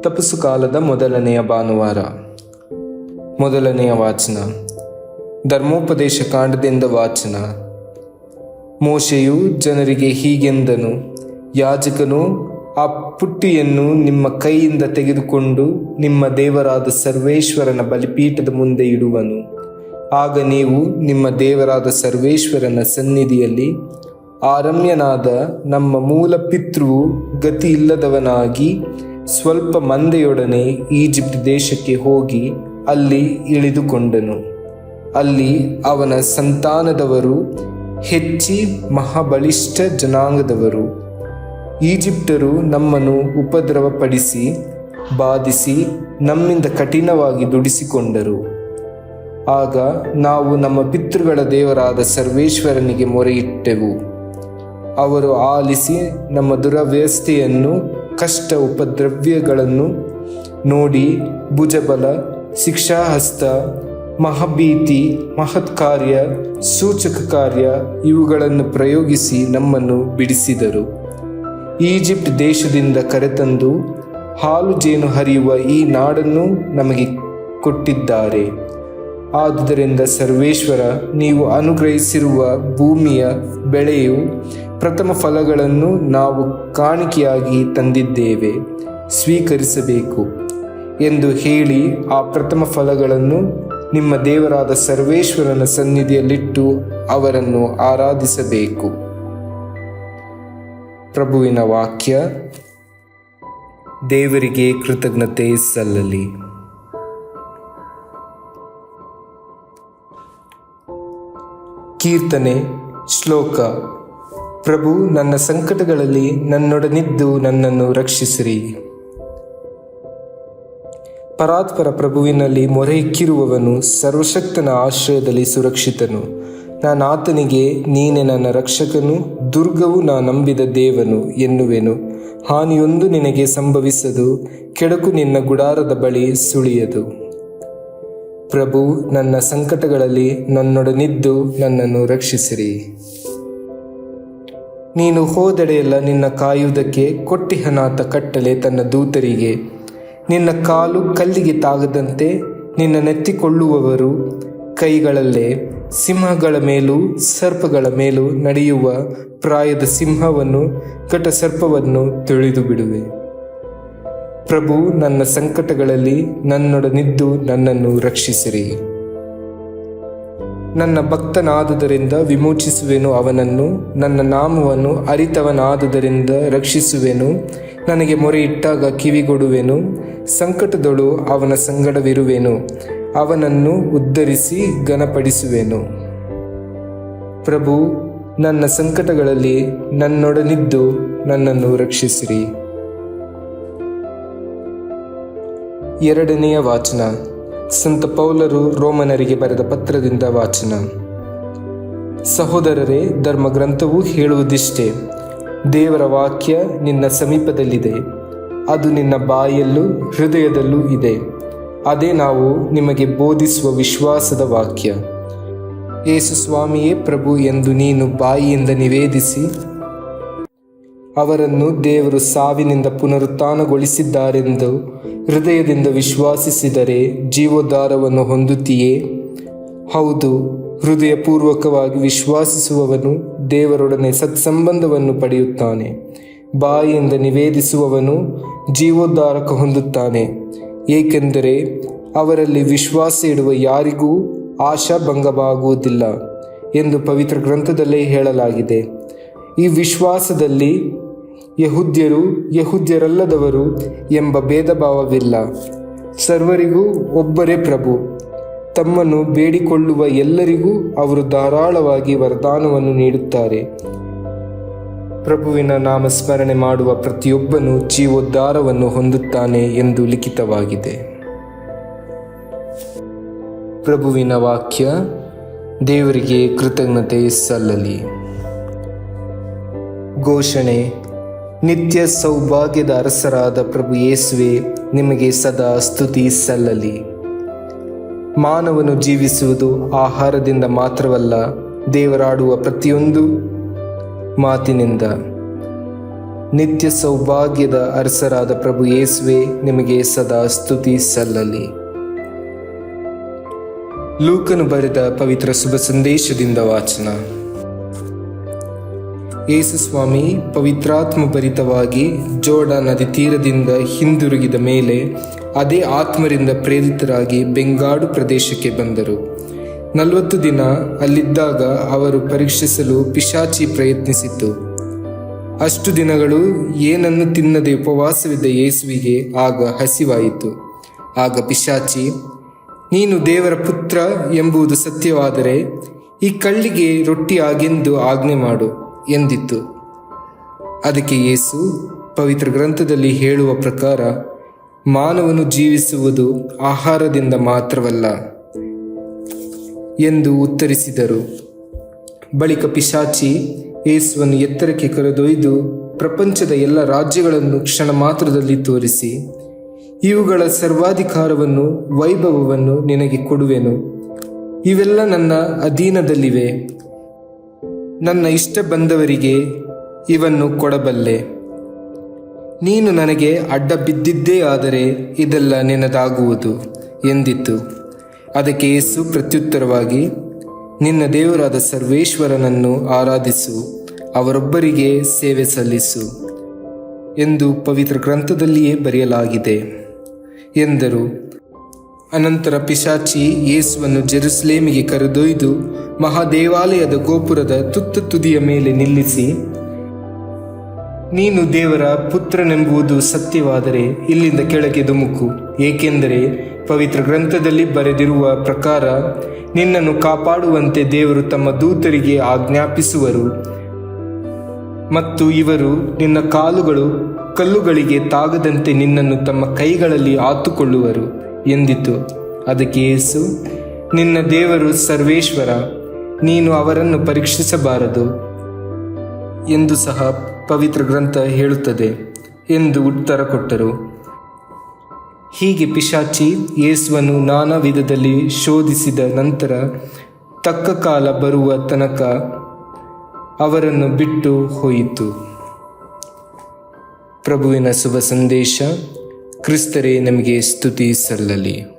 ತಪಸ್ಸು ಕಾಲದ ಮೊದಲನೆಯ ಭಾನುವಾರ. ಮೊದಲನೆಯ ವಾಚನ. ಧರ್ಮೋಪದೇಶ ಕಾಂಡದಿಂದ ವಾಚನ. ಮೋಶೆಯು ಜನರಿಗೆ ಹೀಗೆಂದನು, ಯಾಜಕನು ಆ ಪುಟ್ಟಿಯನ್ನು ನಿಮ್ಮ ಕೈಯಿಂದ ತೆಗೆದುಕೊಂಡು ನಿಮ್ಮ ದೇವರಾದ ಸರ್ವೇಶ್ವರನ ಬಲಿಪೀಠದ ಮುಂದೆ ಇಡುವನು. ಆಗ ನೀವು ನಿಮ್ಮ ದೇವರಾದ ಸರ್ವೇಶ್ವರನ ಸನ್ನಿಧಿಯಲ್ಲಿ ಆರಮ್ಯನಾದ ನಮ್ಮ ಮೂಲ ಪಿತೃವು ಗತಿ ಇಲ್ಲದವನಾಗಿ ಸ್ವಲ್ಪ ಮಂದೆಯೊಡನೆ ಈಜಿಪ್ಟ್ ದೇಶಕ್ಕೆ ಹೋಗಿ ಅಲ್ಲಿ ಇಳಿದುಕೊಂಡನು. ಅಲ್ಲಿ ಅವನ ಸಂತಾನದವರು ಹೆಚ್ಚಿ ಮಹಾಬಲಿಷ್ಠ ಜನಾಂಗದವರು. ಈಜಿಪ್ಟರು ನಮ್ಮನ್ನು ಉಪದ್ರವಪಡಿಸಿ, ಬಾಧಿಸಿ, ನಮ್ಮಿಂದ ಕಠಿಣವಾಗಿ ದುಡಿಸಿಕೊಂಡರು. ಆಗ ನಾವು ನಮ್ಮ ಪಿತೃಗಳ ದೇವರಾದ ಸರ್ವೇಶ್ವರನಿಗೆ ಮೊರೆಯಿಟ್ಟೆವು. ಅವರು ಆಲಿಸಿ ನಮ್ಮ ದುರವ್ಯವಸ್ಥೆಯನ್ನು ಕಷ್ಟ ಉಪದ್ರವ್ಯಗಳನ್ನು ನೋಡಿ ಭುಜಬಲ, ಶಿಕ್ಷಾಹಸ್ತ, ಮಹಾಭೀತಿ, ಮಹತ್ಕಾರ್ಯ, ಸೂಚಕ ಕಾರ್ಯ ಇವುಗಳನ್ನು ಪ್ರಯೋಗಿಸಿ ನಮ್ಮನ್ನು ಬಿಡಿಸಿದರು. ಈಜಿಪ್ಟ್ ದೇಶದಿಂದ ಕರೆತಂದು ಹಾಲು ಜೇನು ಹರಿಯುವ ಈ ನಾಡನ್ನು ನಮಗೆ ಕೊಟ್ಟಿದ್ದಾರೆ. ಆದುದರಿಂದ ಸರ್ವೇಶ್ವರ, ನೀವು ಅನುಗ್ರಹಿಸಿರುವ ಭೂಮಿಯ ಬೆಳೆಯು ಪ್ರಥಮ ಫಲಗಳನ್ನು ನಾವು ಕಾಣಿಕೆಯಾಗಿ ತಂದಿದ್ದೇವೆ, ಸ್ವೀಕರಿಸಬೇಕು ಎಂದು ಹೇಳಿ ಆ ಪ್ರಥಮ ಫಲಗಳನ್ನು ನಿಮ್ಮ ದೇವರಾದ ಸರ್ವೇಶ್ವರನ ಸನ್ನಿಧಿಯಲ್ಲಿಟ್ಟು ಅವರನ್ನು ಆರಾಧಿಸಬೇಕು. ಪ್ರಭುವಿನ ವಾಕ್ಯ, ದೇವರಿಗೆ ಕೃತಜ್ಞತೆ ಸಲ್ಲಲಿ. ಕೀರ್ತನೆ, ಶ್ಲೋಕ. ಪ್ರಭು, ನನ್ನ ಸಂಕಟಗಳಲ್ಲಿ ನನ್ನೊಡನಿದ್ದು ನನ್ನನ್ನು ರಕ್ಷಿಸಿರಿ. ಪರಾತ್ಪರ ಪ್ರಭುವಿನಲ್ಲಿ ಮೊರೆಯಿಕ್ಕಿರುವವನು ಸರ್ವಶಕ್ತನ ಆಶ್ರಯದಲ್ಲಿ ಸುರಕ್ಷಿತನು. ನಾನು ಆತನಿಗೆ, ನೀನೆ ನನ್ನ ರಕ್ಷಕನು, ದುರ್ಗವು ನಾ ನಂಬಿದ ದೇವನು ಎನ್ನುವೆನು. ಹಾನಿಯೊಂದು ನಿನಗೆ ಸಂಭವಿಸದು, ಕೆಡಕು ನಿನ್ನ ಗುಡಾರದ ಬಳಿ ಸುಳಿಯದು. ಪ್ರಭು, ನನ್ನ ಸಂಕಟಗಳಲ್ಲಿ ನನ್ನೊಡನಿದ್ದು ನನ್ನನ್ನು ರಕ್ಷಿಸಿರಿ. ನೀನು ಹೋದೆಡೆಯೆಲ್ಲ ನಿನ್ನ ಕಾಯುವುದಕ್ಕೆ ಕೊಟ್ಟಿಹನಾಥ ಕಟ್ಟಲೆ ತನ್ನ ದೂತರಿಗೆ. ನಿನ್ನ ಕಾಲು ಕಲ್ಲಿಗೆ ತಾಗದಂತೆ ನಿನ್ನ ನೆತ್ತಿಕೊಳ್ಳುವವರು ಕೈಗಳಲ್ಲೇ, ಸಿಂಹಗಳ ಮೇಲೂ ಸರ್ಪಗಳ ಮೇಲೂ ನಡೆಯುವ ಪ್ರಾಯದ ಸಿಂಹವನ್ನು ಕಟ ಸರ್ಪವನ್ನು ತಿಳಿದು ಬಿಡುವೆ ಪ್ರಭು, ನನ್ನ ಸಂಕಟಗಳಲ್ಲಿ ನನ್ನೊಡನಿದ್ದು ನನ್ನನ್ನು ರಕ್ಷಿಸಿರಿ. ನನ್ನ ಭಕ್ತನಾದುದರಿಂದ ವಿಮೋಚಿಸುವೆನು ಅವನನ್ನು, ನನ್ನ ನಾಮವನ್ನು ಅರಿತವನಾದುದರಿಂದ ರಕ್ಷಿಸುವೆನು, ನನಗೆ ಮೊರೆಯಿಟ್ಟಾಗ ಕಿವಿಗೊಡುವೆನು, ಸಂಕಟದೊಳು ಅವನ ಸಂಗಡವಿರುವೆನು, ಅವನನ್ನು ಉದ್ಧರಿಸಿ ಘನಪಡಿಸುವೆನು. ಪ್ರಭು, ನನ್ನ ಸಂಕಟಗಳಲ್ಲಿ ನನ್ನೊಡನಿದ್ದು ನನ್ನನ್ನು ರಕ್ಷಿಸಿರಿ. ಎರಡನೆಯ ವಾಚನ. ಸಂತ ಪೌಲರು ರೋಮನರಿಗೆ ಬರೆದ ಪತ್ರದಿಂದ ವಾಚನ. ಸಹೋದರರೇ, ಧರ್ಮಗ್ರಂಥವು ಹೇಳುವುದಿಷ್ಟೇ. ದೇವರ ವಾಕ್ಯ ನಿನ್ನ ಸಮೀಪದಲ್ಲಿದೆ. ಅದು ನಿನ್ನ ಬಾಯಲ್ಲೂ ಹೃದಯದಲ್ಲೂ ಇದೆ. ಅದೇ ನಾವು ನಿಮಗೆ ಬೋಧಿಸುವ ವಿಶ್ವಾಸದ ವಾಕ್ಯ. ಯೇಸು ಸ್ವಾಮಿಯೇ, ಪ್ರಭು ಎಂದು ನೀನು ಬಾಯಿಯಿಂದ ನಿವೇದಿಸಿ ಅವರನ್ನು ದೇವರು ಸಾವಿನಿಂದ ಪುನರುತ್ಥಾನಗೊಳಿಸಿದ್ದಾರೆಂದು ಹೃದಯದಿಂದ ವಿಶ್ವಾಸಿಸಿದರೆ ಜೀವೋದ್ಧಾರವನ್ನು ಹೊಂದುತ್ತೀಯೇ? ಹೌದು, ಹೃದಯಪೂರ್ವಕವಾಗಿ ವಿಶ್ವಾಸಿಸುವವನು ದೇವರೊಡನೆ ಸತ್ಸಂಬಂಧವನ್ನು ಪಡೆಯುತ್ತಾನೆ. ಬಾಯಿಯಿಂದ ನಿವೇದಿಸುವವನು ಜೀವೋದ್ಧಾರಕ ಹೊಂದುತ್ತಾನೆ. ಏಕೆಂದರೆ ಅವರಲ್ಲಿ ವಿಶ್ವಾಸ ಇಡುವ ಯಾರಿಗೂ ಆಶಾಭಂಗವಾಗುವುದಿಲ್ಲ ಎಂದು ಪವಿತ್ರ ಗ್ರಂಥದಲ್ಲೇ ಹೇಳಲಾಗಿದೆ. ಈ ವಿಶ್ವಾಸದಲ್ಲಿ ಯಹುದ್ಯರು ಯಹುದ್ಯರಲ್ಲದವರು ಎಂಬ ಭೇದ ಭಾವವಿಲ್ಲ ಸರ್ವರಿಗೂ ಒಬ್ಬರೇ ಪ್ರಭು. ತಮ್ಮನ್ನು ಬೇಡಿಕೊಳ್ಳುವ ಎಲ್ಲರಿಗೂ ಅವರು ಧಾರಾಳವಾಗಿ ವರದಾನವನ್ನು ನೀಡುತ್ತಾರೆ. ಪ್ರಭುವಿನ ನಾಮಸ್ಮರಣೆ ಮಾಡುವ ಪ್ರತಿಯೊಬ್ಬನು ಜೀವೋದ್ಧಾರವನ್ನು ಹೊಂದುತ್ತಾನೆ ಎಂದು ಲಿಖಿತವಾಗಿದೆ. ಪ್ರಭುವಿನ ವಾಕ್ಯ, ದೇವರಿಗೆ ಕೃತಜ್ಞತೆ ಸಲ್ಲಲಿ. ಘೋಷಣೆ ನಿತ್ಯ ಸೌಭಾಗ್ಯದ ಅರಸರಾದ ಪ್ರಭು ಯೇಸುವೆ, ನಿಮಗೆ ಸದಾ ಸ್ತುತಿ ಸಲ್ಲಲಿ. ಮಾನವನು ಜೀವಿಸುವುದು ಆಹಾರದಿಂದ ಮಾತ್ರವಲ್ಲ, ದೇವರಾಡುವ ಪ್ರತಿಯೊಂದು ಮಾತಿನಿಂದ. ನಿತ್ಯ ಸೌಭಾಗ್ಯದ ಅರಸರಾದ ಪ್ರಭು ಯೇಸುವೆ, ನಿಮಗೆ ಸದಾ ಸ್ತುತಿ ಸಲ್ಲಲಿ. ಲೂಕನು ಬರೆದ ಪವಿತ್ರ ಶುಭ ಸಂದೇಶದಿಂದ ವಾಚನ. ಯೇಸು ಸ್ವಾಮಿ ಪವಿತ್ರಾತ್ಮ ಭರಿತವಾಗಿ ಜೋಡ ನದಿ ತೀರದಿಂದ ಹಿಂದಿರುಗಿದ ಮೇಲೆ ಅದೇ ಆತ್ಮರಿಂದ ಪ್ರೇರಿತರಾಗಿ ಬೆಂಗಾಡು ಪ್ರದೇಶಕ್ಕೆ ಬಂದರು. ನಲವತ್ತು ದಿನ ಅಲ್ಲಿದ್ದಾಗ ಅವರು ಪರೀಕ್ಷಿಸಲು ಪಿಶಾಚಿ ಪ್ರಯತ್ನಿಸಿತು. ಅಷ್ಟು ದಿನಗಳು ಏನನ್ನು ತಿನ್ನದೆ ಉಪವಾಸವಿದ್ದ ಯೇಸುವಿಗೆ ಆಗ ಹಸಿವಾಯಿತು. ಆಗ ಪಿಶಾಚಿ, ನೀನು ದೇವರ ಪುತ್ರ ಎಂಬುದು ಸತ್ಯವಾದರೆ ಈ ಕಳ್ಳಿಗೆ ರೊಟ್ಟಿಯಾಗೆಂದು ಆಜ್ಞೆ ಮಾಡು. ಎಂದಿತ್ತು. ಅದಕ್ಕೆ ಯೇಸು ಪವಿತ್ರ ಗ್ರಂಥದಲ್ಲಿ ಹೇಳುವ ಪ್ರಕಾರ, ಮಾನವನು ಜೀವಿಸುವುದು ಆಹಾರದಿಂದ ಮಾತ್ರವಲ್ಲ ಎಂದು ಉತ್ತರಿಸಿದರು. ಬಳಿಕ ಪಿಶಾಚಿ ಯೇಸುವನ್ನು ಎತ್ತರಕ್ಕೆ ಕರೆದೊಯ್ದು ಪ್ರಪಂಚದ ಎಲ್ಲ ರಾಜ್ಯಗಳನ್ನು ಕ್ಷಣ ಮಾತ್ರದಲ್ಲಿ ತೋರಿಸಿ, ಇವುಗಳ ಸರ್ವಾಧಿಕಾರವನ್ನು, ವೈಭವವನ್ನು ನಿನಗೆ ಕೊಡುವೆನು. ಇವೆಲ್ಲ ನನ್ನ ಅಧೀನದಲ್ಲಿವೆ. ನನ್ನ ಇಷ್ಟ ಬಂದವರಿಗೆ ಇವನ್ನು ಕೊಡಬಲ್ಲೆ. ನೀನು ನನಗೆ ಅಡ್ಡ ಬಿದ್ದಿದ್ದೇ ಆದರೆ ಇದೆಲ್ಲ ನಿನ್ನದಾಗುವುದು ಎಂದಿತು ಅದಕ್ಕೆ ಯೇಸು ಪ್ರತ್ಯುತ್ತರವಾಗಿ, ನಿನ್ನ ದೇವರಾದ ಸರ್ವೇಶ್ವರನನ್ನು ಆರಾಧಿಸು, ಅವರೊಬ್ಬರಿಗೆ ಸೇವೆ ಸಲ್ಲಿಸು ಎಂದು ಪವಿತ್ರ ಗ್ರಂಥದಲ್ಲಿಯೇ ಬರೆಯಲಾಗಿದೆ ಎಂದರು. ಅನಂತರ ಪಿಶಾಚಿ ಯೇಸುವನ್ನು ಜೆರುಸಲೇಮಿಗೆ ಕರೆದೊಯ್ದು ಮಹಾದೇವಾಲಯದ ಗೋಪುರದ ತುತ್ತ ತುದಿಯ ಮೇಲೆ ನಿಲ್ಲಿಸಿ, ನೀನು ದೇವರ ಪುತ್ರನೆಂಬುದು ಸತ್ಯವಾದರೆ ಇಲ್ಲಿಂದ ಕೆಳಗೆ ಧುಮುಕು, ಏಕೆಂದರೆ ಪವಿತ್ರ ಗ್ರಂಥದಲ್ಲಿ ಬರೆದಿರುವ ಪ್ರಕಾರ ನಿನ್ನನ್ನು ಕಾಪಾಡುವಂತೆ ದೇವರು ತಮ್ಮ ದೂತರಿಗೆ ಆಜ್ಞಾಪಿಸುವರು. ಮತ್ತು ಇವರು ನಿನ್ನ ಕಾಲುಗಳು ಕಲ್ಲುಗಳಿಗೆ ತಾಗದಂತೆ ನಿನ್ನನ್ನು ತಮ್ಮ ಕೈಗಳಲ್ಲಿ ಆತುಕೊಳ್ಳುವರು. ಎಂದಿತು. ಅದಕ್ಕೆ ಯೇಸು, ನಿನ್ನ ದೇವರು ಸರ್ವೇಶ್ವರ, ನೀನು ಅವರನ್ನು ಪರೀಕ್ಷಿಸಬಾರದು ಎಂದು ಸಹ ಪವಿತ್ರ ಗ್ರಂಥ ಹೇಳುತ್ತದೆ ಎಂದು ಉತ್ತರ ಕೊಟ್ಟರು. ಹೀಗೆ ಪಿಶಾಚಿ ಯೇಸುವನ್ನು ನಾನಾ ವಿಧದಲ್ಲಿ ಶೋಧಿಸಿದ ನಂತರ ತಕ್ಕ ಕಾಲ ಬರುವ ತನಕ ಅವರನ್ನು ಬಿಟ್ಟು ಹೋಯಿತು. ಪ್ರಭುವಿನ ಶುಭ ಸಂದೇಶ ಕ್ರಿಸ್ತರೇ ನಮಗೆ ಸ್ತುತಿ ಸಲ್ಲಲಿ.